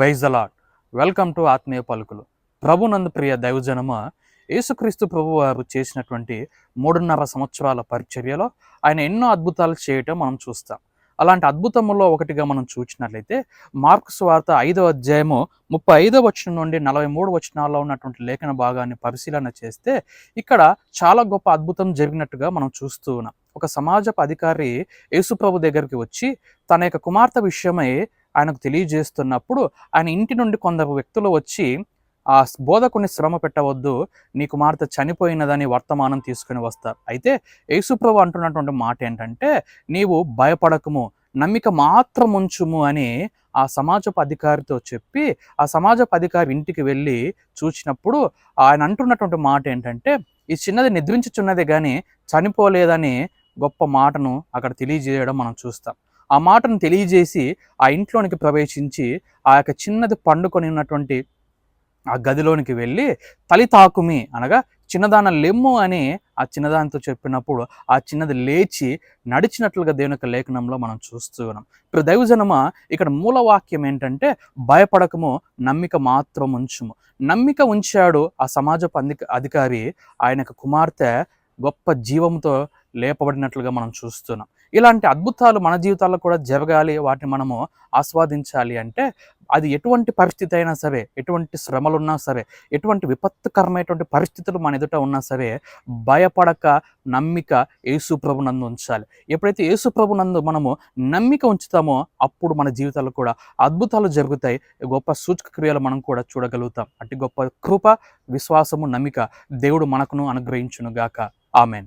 Praise allot welcome to ఆత్మీయ పలుకులు. ప్రభునందు ప్రియ దైవజనమ యేసుక్రీస్తు ప్రభు వారు చేసినటువంటి మూడున్నర సంవత్సరాల పరిచర్యలో ఆయన ఎన్నో అద్భుతాలు చేయటం మనం చూస్తాం. అలాంటి అద్భుతములో ఒకటిగా మనం చూసినట్లయితే మార్క్స్ వార్త ఐదవ అధ్యాయము ముప్పై ఐదవ వచనం నుండి నలభై మూడు వచనాల్లో ఉన్నటువంటి లేఖన భాగాన్ని పరిశీలన చేస్తే ఇక్కడ చాలా గొప్ప అద్భుతం జరిగినట్టుగా మనం చూస్తూ ఉన్నాం. ఒక సమాజపు అధికారి యేసుప్రభు దగ్గరికి వచ్చి తన యొక్క కుమార్తె విషయమై ఆయనకు తెలియజేస్తున్నప్పుడు ఆయన ఇంటి నుండి కొందరు వ్యక్తులు వచ్చి ఆ బోధకుని శ్రమ పెట్టవద్దు నీ కుమార్తె చనిపోయినదని వర్తమానం తీసుకుని వస్తారు. అయితే యేసుప్రభు అంటున్నటువంటి మాట ఏంటంటే నీవు భయపడకము నమ్మిక మాత్రం ఉంచుము అని ఆ సమాజపు అధికారితో చెప్పి ఆ సమాజపు అధికారి ఇంటికి వెళ్ళి చూసినప్పుడు ఆయన అంటున్నటువంటి మాట ఏంటంటే ఈ చిన్నది నిద్రించుచున్నదే కానీ చనిపోలేదని గొప్ప మాటను అక్కడ తెలియజేయడం మనం చూస్తాం. ఆ మాటను తెలియజేసి ఆ ఇంట్లోనికి ప్రవేశించి ఆ యొక్క చిన్నది పండుకొని ఉన్నటువంటి ఆ గదిలోనికి వెళ్ళి తలి తాకుమి అనగా చిన్నదాన లెమ్ము అని ఆ చిన్నదానితో చెప్పినప్పుడు ఆ చిన్నది లేచి నడిచినట్లుగా దేవుని యొక్క లేఖనంలో మనం చూస్తూ ఉన్నాం. ఇప్పుడు దైవజనమ ఇక్కడ మూలవాక్యం ఏంటంటే భయపడకము నమ్మిక మాత్రం ఉంచుము. నమ్మిక ఉంచాడు ఆ సమాజపు అందిక అధికారి ఆయన యొక్క కుమార్తె గొప్ప జీవంతో లేపబడినట్లుగా మనం చూస్తున్నాం. ఇలాంటి అద్భుతాలు మన జీవితాల్లో కూడా జరగాలి వాటిని మనము ఆస్వాదించాలి అంటే అది ఎటువంటి పరిస్థితి అయినా సరే ఎటువంటి శ్రమలు ఉన్నా సరే ఎటువంటి విపత్తుకరమైనటువంటి పరిస్థితులు మన ఎదుట ఉన్నా సరే భయపడక నమ్మిక యేసు నందు ఉంచాలి. ఎప్పుడైతే యేసు నందు మనము నమ్మిక ఉంచుతామో అప్పుడు మన జీవితాల్లో కూడా అద్భుతాలు జరుగుతాయి. గొప్ప సూచక క్రియలు మనం కూడా చూడగలుగుతాం. అటు గొప్ప కృప విశ్వాసము నమ్మిక దేవుడు మనకును అనుగ్రహించును గాక ఆమెన్.